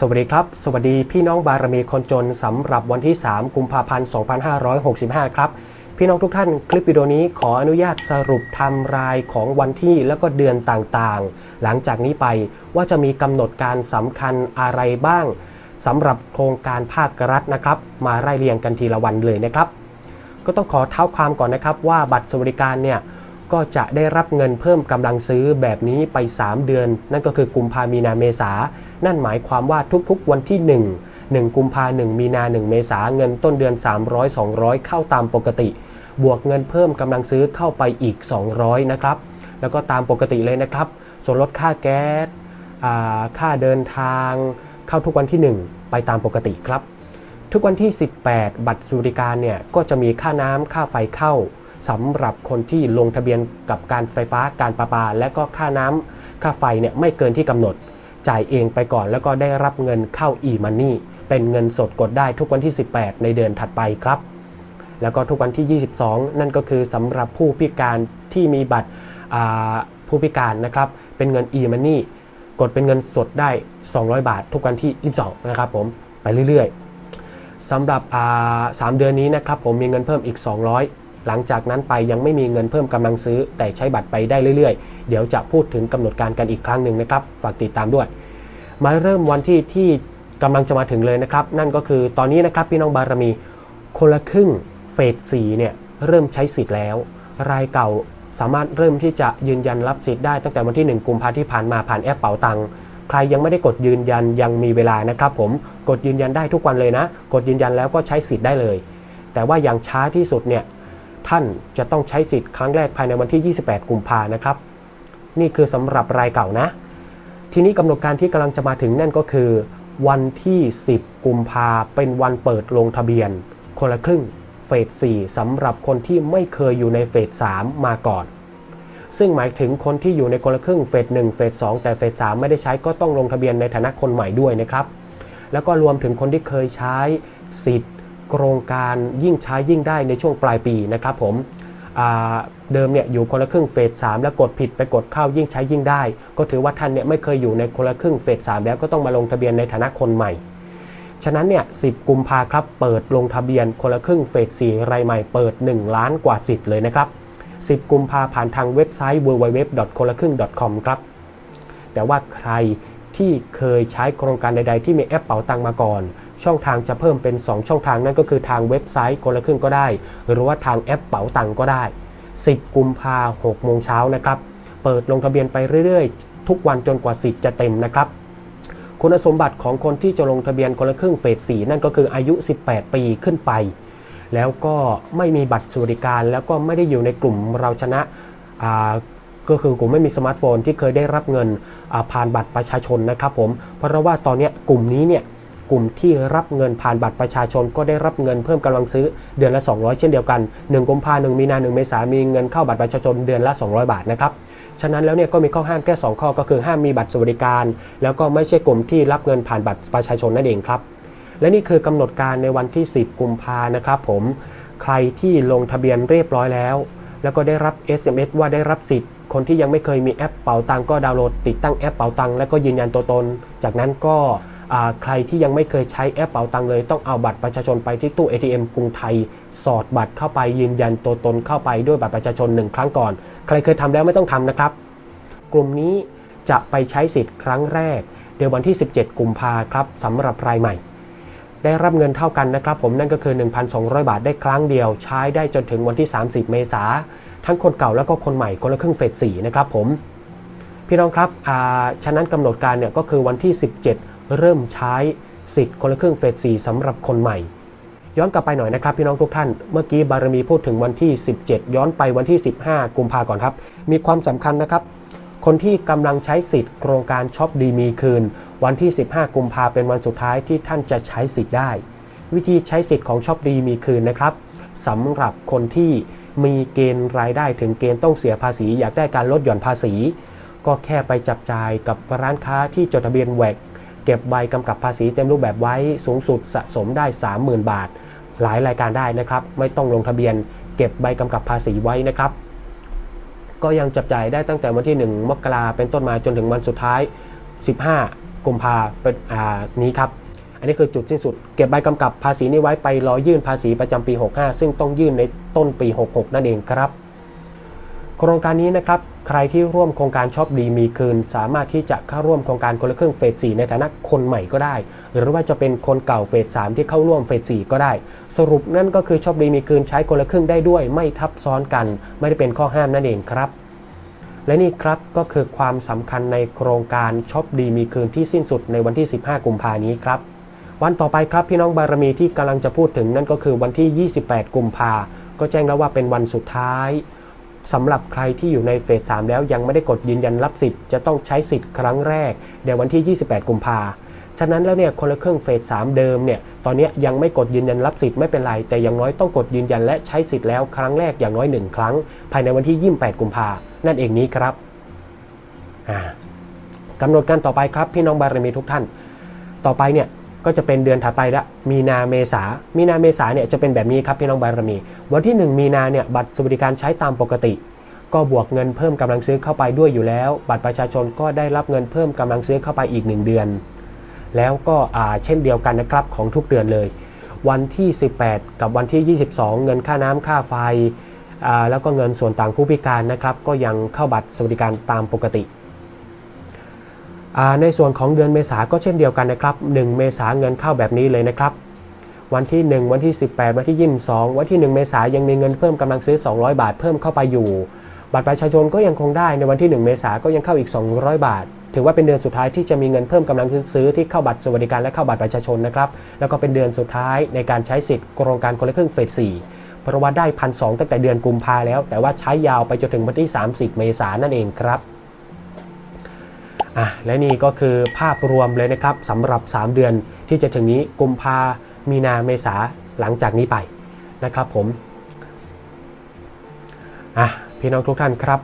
สวัสดีครับ สวัสดีพี่น้องบารมีคนจนสำหรับวันที่ 3 กุมภาพันธ์ 2565 ครับ พี่น้องทุกท่านคลิปวิดีโอนี้ขออนุญาตสรุปไทำรายของวันที่แล้วก็เดือนต่างๆ หลังจากนี้ไปว่าจะมีกำหนดการสำคัญอะไรบ้างสำหรับโครงการภาครัฐนะครับ มาไล่เรียงกันทีละวันเลยนะครับ ก็ต้องขอเท้าความก่อนนะครับว่าบัตรสวัสดิการเนี่ย ก็จะได้รับเงินเพิ่มกำลังซื้อแบบนี้ไป 3 เดือน นั่นก็คือกุมภามีนาเมษา นั่นหมายความว่าทุกๆวันที่ 1 1 กุมภาหนึ่งมีนา 1 เมษาเงินต้นเดือน 300 200 เข้าตามปกติ บวกเงินเพิ่มกำลังซื้อเข้าไปอีก 200 นะครับ แล้วก็ตามปกติเลยนะครับ ส่วนลดค่าแก๊สค่าเดินทาง เข้าทุกวันที่ 1 ไปตามปกติครับ ทุกวันที่ 18 บัตรสวัสดิการเนี่ยก็จะมีค่าน้ำค่าไฟเข้า สำหรับคนที่ลงทะเบียนกับการไฟฟ้าการประปา และก็ค่าน้ำค่าไฟเนี่ยไม่เกินที่กำหนด จ่ายเองไปก่อนแล้วก็ได้รับเงินเข้า e-money เป็นเงินสดกดได้ทุกวันที่ 18 ในเดือนถัดไปครับ แล้วก็ทุกวันที่ 22 นั่นก็คือสำหรับผู้พิการที่มีบัตรผู้พิการนะครับเป็นเงิน e-money กดเป็นเงินสดได้ 200 บาท ทุกวันที่ 22 นะครับผมไปเรื่อยๆสำหรับอ่าสามเดือนนี้นะครับผมมีเงินเพิ่มอีก 200 หลังจากนั้นไปยังไม่มีเงินเพิ่มกำลังซื้อ แต่ใช้บัตรไปได้เรื่อยๆ เดี๋ยวจะพูดถึงกำหนดการกันอีกครั้งหนึ่งนะครับ ฝากติดตามด้วย มาเริ่มวันที่ที่กำลังจะมาถึงเลยนะครับ นั่นก็คือตอนนี้นะครับพี่น้องบารมี คนละครึ่งเฟส4เนี่ยเริ่มใช้สิทธิ์แล้ว รายเก่าสามารถเริ่มที่จะยืนยันรับสิทธิ์ได้ตั้งแต่วันที่ 1 กุมภาพันธ์ที่ผ่านมาผ่านแอปเป๋าตังค์ใครยังไม่ได้กดยืนยันยังมีเวลานะครับ ผมกดยืนยันได้ทุกวันเลยนะ กดยืนยันแล้วก็ใช้สิทธิ์ได้เลย แต่ว่าอย่างช้าที่สุดเนี่ย ท่านจะต้องใช้สิทธิ์ครั้งแรกภายในวันที่ 28 กุมภานะครับ นี่คือสำหรับรายเก่านะ ทีนี้กำหนดการที่กำลังจะมาถึงนั่นก็คือ วันที่ 10 กุมภาเป็นวันเปิดลงทะเบียน คนละครึ่งเฟส 4สำหรับคนที่ไม่เคยอยู่ในเฟส 3 มาก่อน ซึ่งหมายถึงคนที่อยู่ในคนละครึ่งเฟส 1 เฟส 2 แต่เฟส 3 ไม่ได้ใช้ก็ต้องลงทะเบียนในฐานะคนใหม่ด้วยนะครับ แล้วก็รวมถึงคนที่เคยใช้สิทธิ์ โครงการยิ่งใช้ยิ่งได้ในช่วงปลายปีนะครับผมเดิมเนี่ยอยู่คนละครึ่งเฟส3แล้วกดผิดไปกดเข้ายิ่งใช้ยิ่งได้ ก็ถือว่าท่านเนี่ยไม่เคยอยู่ในคนละครึ่งเฟส3แล้วก็ต้องมาลงทะเบียนในฐานะคนใหม่ ฉะนั้นเนี่ย10กุมภาครับเปิดลงทะเบียนคนละครึ่งเฟส4รายใหม่เปิด 1 ล้านกว่าสิทธิ์เลยนะครับ 10 กุมภาผ่านทางเว็บไซต์ www. คนละครึ่ง .com ครับแต่ว่าใครที่เคยใช้โครงการใด ๆ ที่มีแอปเป๋าตังมาก่อน ช่องทางจะเพิ่มเป็น 2 ช่องทางนั่นก็คือทางเว็บไซต์คนละครึ่งก็ได้ หรือว่าทางแอปเป๋าตังก็ได้ 10 กุมภา6โมงเช้านะครับ เปิดลงทะเบียนไปเรื่อยๆ ทุกวันจนกว่าสิทธิ์จะเต็มนะครับ คุณสมบัติของคนที่จะลงทะเบียนคนละครึ่งเฟส4นั่นก็คืออายุ 18 ปีขึ้นไป แล้วก็ไม่มีบัตรสวัสดิการ แล้วก็ไม่ได้อยู่ในกลุ่มเราชนะอ่าก็คือกลุ่มไม่มีสมาร์ทโฟนที่เคยได้รับเงินผ่านบัตรประชาชนนะครับผม เพราะว่าตอนนี้กลุ่มนี้เนี่ย กลุ่มที่รับเงินผ่านบัตรประชาชนก็ได้รับเงินเพิ่มกำลังซื้อเดือนละ 200 เช่นเดียวกัน 1กุมภาพันธ์1มีนา1เมษายนมีเงินเข้าบัตรประชาชนเดือนละ 200 บาทนะครับฉะนั้นแล้วเนี่ยก็มีข้อห้ามแค่2ข้อก็คือห้ามมีบัตรสวัสดิการ แล้วก็ไม่ใช่กลุ่มที่รับเงินผ่านบัตรประชาชนนั่นเองครับและนี่คือกำหนดการในวันที่ 10 กุมภานะครับผมใครที่ลงทะเบียนเรียบร้อยแล้ว แล้วก็ได้รับ SMS ว่าได้รับสิทธิ์ คนที่ยังไม่เคยมีแอปเป๋าตังก็ดาวน์โหลดติดตั้งแอปเป๋าตังแล้วก็ยืนยันตัวตน จากนั้นก็ ใครที่ยังไม่เคยใช้แอปเป๋าตังเลย ต้องเอาบัตรประชาชนไปที่ตู้ ATM กรุงไทย สอดบัตรเข้าไปยืนยันตัวตนเข้าไปด้วยบัตรประชาชนหนึ่งครั้งก่อน ใครเคยทำแล้วไม่ต้องทำนะครับ กลุ่มนี้จะไปใช้สิทธิ์ครั้งแรก เดี๋ยววันที่ 17 กุมภาครับสำหรับรายใหม่ ได้รับเงินเท่ากันนะครับ ผมนั่นก็คือ 1,200 บาทได้ครั้งเดียว ใช้ได้จนถึงวันที่ 30 เมษาทั้งคนเก่าแล้วก็คนใหม่คนละครึ่งเฟส4นะครับผมพี่น้องครับอาฉะนั้นกำหนดการเนี่ยก็คือวันที่ 17 เริ่มใช้สิทธิ์คนละครึ่งเฟส4สำหรับคนใหม่ ย้อนกลับไปหน่อยนะครับพี่น้องทุกท่าน เมื่อกี้บารมีพูดถึงวันที่ 17 ย้อนไปวันที่ 15 กุมภาก่อนครับ มีความสำคัญนะครับ คนที่กำลังใช้สิทธิ์โครงการช็อปดีมีคืน วันที่ 15 กุมภาเป็นวันสุดท้ายที่ท่านจะใช้สิทธิ์ได้ วิธีใช้สิทธิ์ของช็อปดีมีคืนนะครับสำหรับคนที่มีเกณฑ์รายได้ถึงเกณฑ์ต้องเสียภาษี อยากได้การลดหย่อนภาษี ก็แค่ไปจับจ่ายกับร้านค้าที่จดทะเบียนแวก เก็บใบกำกับภาษีเต็มรูปแบบไว้สูงสุดสะสมได้ 30,000 บาท หลายรายการได้นะครับ ไม่ต้องลงทะเบียน เก็บใบกำกับภาษีไว้นะครับ ก็ยังจับจ่ายได้ตั้งแต่วันที่ 1 มกราเป็นต้นมาจนถึงวันสุดท้าย 15 กุมภาเป็นอ่านี้ครับอันนี้คือจุดสิ้นสุด เก็บใบกำกับภาษีนี้ไว้ไปรอยื่นภาษีประจำปี 65 ซึ่งต้องยื่นในต้นปี 66 นั่นเองครับ โครงการนี้นะครับใครที่ร่วมโครงการชอบดีมีคืน สามารถที่จะเข้าร่วมโครงการคนละครึ่งเฟส 4 ในฐานะคนใหม่ก็ได้ หรือว่าจะเป็นคนเก่าเฟส 3 ที่เข้าร่วมเฟส 4 ก็ได้ สรุปนั่นก็คือชอบดีมีคืนใช้คนละครึ่งได้ด้วย ไม่ทับซ้อนกัน ไม่ได้เป็นข้อห้ามนั่นเองครับและนี่ครับก็คือความสำคัญในโครงการช็อปดีมีคืนที่สิ้นสุดในวันที่ 15 กุมภานี้ครับ วันต่อไปครับพี่น้องบารมีที่กำลังจะพูดถึงนั่นก็คือวันที่ 28 กุมภาก็แจ้งแล้วว่าเป็นวันสุดท้าย สำหรับใครที่อยู่ในเฟส3แล้วยังไม่ได้กดยืนยันรับสิทธิ์จะต้องใช้สิทธิ์ครั้งแรกในวันที่ 28 กุมภาฉะนั้นแล้วเนี่ยคนละครึ่งเฟส3เดิมเนี่ยตอนนี้ยังไม่กดยืนยันรับสิทธิ์ไม่เป็นไร แต่อย่างน้อยต้องกดยืนยันและใช้สิทธิ์แล้วครั้งแรกอย่างน้อย 1 ครั้ง ภายในวันที่ 28 กุมภานั่นเองนี้ครับอ่ากำหนดการต่อไปครับพี่น้องบารมีทุกท่าน ต่อไปเนี่ย ก็จะเป็นเดือนถัดไปละมีนาเมษา มีนาเมษาเนี่ยจะเป็นแบบนี้ครับพี่น้องบารมี วันที่ 1 มีนาเนี่ยบัตรสวัสดิการใช้ตามปกติ ก็บวกเงินเพิ่มกำลังซื้อเข้าไปด้วยอยู่แล้ว บัตรประชาชนก็ได้รับเงินเพิ่มกำลังซื้อเข้าไปอีก 1 เดือน แล้วก็เช่นเดียวกันนะครับของทุกเดือนเลย วันที่ 18 กับวันที่ 22 เงินค่าน้ำค่าไฟอ่าแล้วก็เงินส่วนต่างผู้พิการนะครับก็ยังเข้าบัตรสวัสดิการตามปกติ ในส่วนของเดือนเมษาก็เช่นเดียวกันนะครับ 1 เมษาเงินเข้าแบบนี้เลยนะครับ วันที่ 1 วันที่ 18 วันที่ 22 วันที่ 1 เมษายังมีเงินเพิ่มกำลังซื้อ 200 บาทเพิ่มเข้าไปอยู่ บัตรประชาชนก็ยังคงได้ในวันที่ 1 เมษาก็ยังเข้าอีก 200 บาท ถือว่าเป็นเดือนสุดท้ายที่จะมีเงินเพิ่มกำลังซื้อที่เข้าบัตรสวัสดิการและเข้าบัตรประชาชนนะครับแล้วก็เป็นเดือนสุดท้ายในการใช้สิทธิ์โครงการคนละครึ่งเฟส4เพราะว่าได้พันสตั้งแต่เดือนกุมภาแล้ว แต่ว่าใช้ยาวไปจนถึงวันที่ 30 เมษายนนั่นเองครับ อะและนี่ก็คือภาพรวมเลยนะครับสำหรับ 3 เดือนที่จะถึงนี้กุมภามีนาเมษาหลังจากนี้ไปนะครับผมอะพี่น้องทุกท่านครับ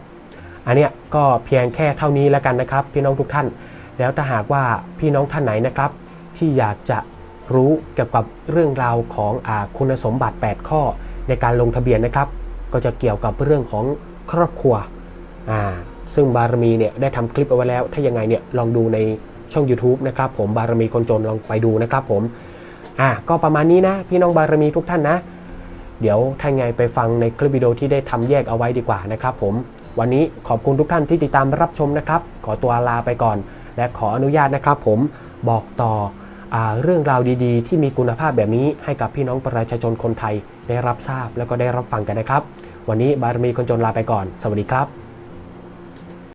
อันเนี้ยก็เพียงแค่เท่านี้แล้วกันนะครับ พี่น้องทุกท่าน แล้วถ้าหากว่าพี่น้องท่านไหนนะครับ ที่อยากจะรู้เกี่ยวกับเรื่องราวของอคุณสมบัติ 8 ข้อในการลงทะเบียนนะครับ ก็จะเกี่ยวกับเรื่องของครอบครัวอ่า ซึ่งบารมีเนี่ยได้ทำคลิปเอาไว้แล้ว ถ้ายังไงเนี่ยลองดูในช่อง YouTube นะครับผมบารมีคนจนลองไปดูนะครับผมอ่าก็ประมาณนี้นะ พี่น้องบารมีทุกท่านนะ เดี๋ยวถ้าไงไปฟังในคลิปวิดีโอที่ได้ทำแยกเอาไว้ดีกว่านะครับผมวันนี้ขอบคุณทุกท่านที่ติดตามรับชมนะครับ ขอตัวลาไปก่อน และขออนุญาตนะครับ ผมบอกต่ออเรื่องราวดีๆ ที่มีคุณภาพแบบนี้ให้กับพี่น้องประชาชนคนไทยได้รับทราบแล้วก็ได้รับฟังกันนะครับ วันนี้บารมีคนจนลาไปก่อน สวัสดีครับ